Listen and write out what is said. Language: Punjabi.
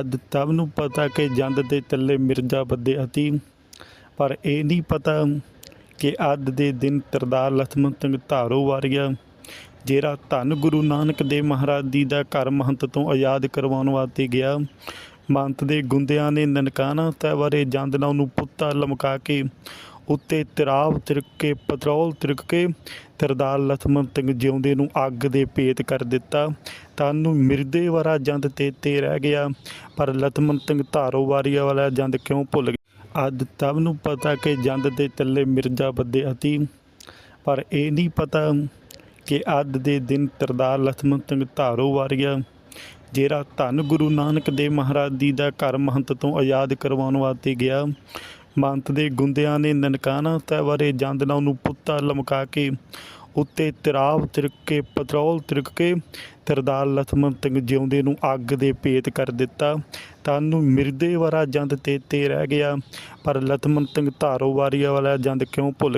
ਅੱਜ ਤਬ ਨੂੰ ਪਤਾ ਕਿ ਜੰਦ ਦੇ ਥੱਲੇ ਮਿਰਜ਼ਾ ਬੱਦੇ ਅਤੀ। ਪਰ ਇਹ ਨਹੀਂ ਪਤਾ ਕਿ ਅੱਜ ਦੇ ਦਿਨ ਤਰਦਾਰ ਲਖਮਣ ਸਿੰਘ ਧਾਰੋ ਵਾਰਿਆ ਜਿਹੜਾ ਧੰਨ ਗੁਰੂ ਨਾਨਕ ਦੇਵ ਮਹਾਰਾਜ ਜੀ ਦਾ ਘਰ ਮਹੰਤ ਤੋਂ ਆਜ਼ਾਦ ਕਰਵਾਉਣ ਵਾਸਤੇ ਗਿਆ। ਮਹੰਤ ਦੇ ਗੁੰਦਿਆਂ ਨੇ ਨਨਕਾਣਾ ਤੈ ਬਾਰੇ ਜੰਦ ਨਾਲ ਉਹਨੂੰ ਪੁੱਤਾ ਲਮਕਾ ਕੇ ਉੱਤੇ ਤਰਾਬ ਤਿਰਕ ਕੇ, ਪਤਰੋਲ ਤਿਰਕ ਕੇ, ਤਰਦਾਰ ਲਖਮਣ ਸਿੰਘ ਜਿਉਂਦੇ ਨੂੰ ਅੱਗ ਦੇ ਭੇਤ ਕਰ ਦਿੱਤਾ। ਤਾਂ ਮਿਰਦੇ ਵਾਲਾ ਜੰਦ ਤੇ ਤੇ ਰਹਿ ਗਿਆ, ਪਰ ਲਖਮਣ ਸਿੰਘ ਧਾਰੋ ਵਾਰੀਆ ਵਾਲਾ ਜੰਦ ਕਿਉਂ ਭੁੱਲ ਗਿਆ? ਅੱਜ ਤਬ ਨੂੰ ਪਤਾ ਕਿ ਜੰਦ ਦੇ ਥੱਲੇ ਮਿਰਜ਼ਾ ਬੱਦੇ ਅਤੀ, ਪਰ ਇਹ ਨਹੀਂ ਪਤਾ ਕਿ ਅੱਜ ਦੇ ਦਿਨ ਤਰਦਾਰ ਲਖਮਣ ਸਿੰਘ ਧਾਰੋ ਵਾਰੀਆ ਜਿਹੜਾ ਧੰਨ ਗੁਰੂ ਨਾਨਕ ਦੇਵ ਮਹਾਰਾਜ ਜੀ ਦਾ ਘਰ ਮਹੰਤ ਤੋਂ ਆਜ਼ਾਦ ਕਰਵਾਉਣ ਵਾਸਤੇ ਗਿਆ। ਮੰਤ ਦੇ ਗੁੰਦਿਆਂ ਨੇ ਨਨਕਾਣਾ ਤੈ ਬਾਰੇ ਜੰਦ ਨਾਲ ਉਹਨੂੰ ਪੁੱਤਾ ਲਮਕਾ ਕੇ। ਉੱਤੇ ਤਰਾਬ ਤਿਰਕ ਕੇ, ਪਤਰੋਲ ਤਿਰਕ ਕੇ, ਤਰਦਾਰ ਲਖਮਣ ਸਿੰਘ ਜਿਉਂਦੇ ਨੂੰ ਅੱਗ ਦੇ ਭੇਤ ਕਰ ਦਿੱਤਾ। ਤਾਂ ਮਿਰਦੇ ਵਾਲਾ ਜੰਦ ਤੇ ਤੇ ਰਹਿ ਗਿਆ। ਪਰ ਲਖਮਣ ਸਿੰਘ ਧਾਰੋਵਾਰੀਆ ਵਾਲਾ ਜੰਦ ਕਿਉਂ ਭੁੱਲ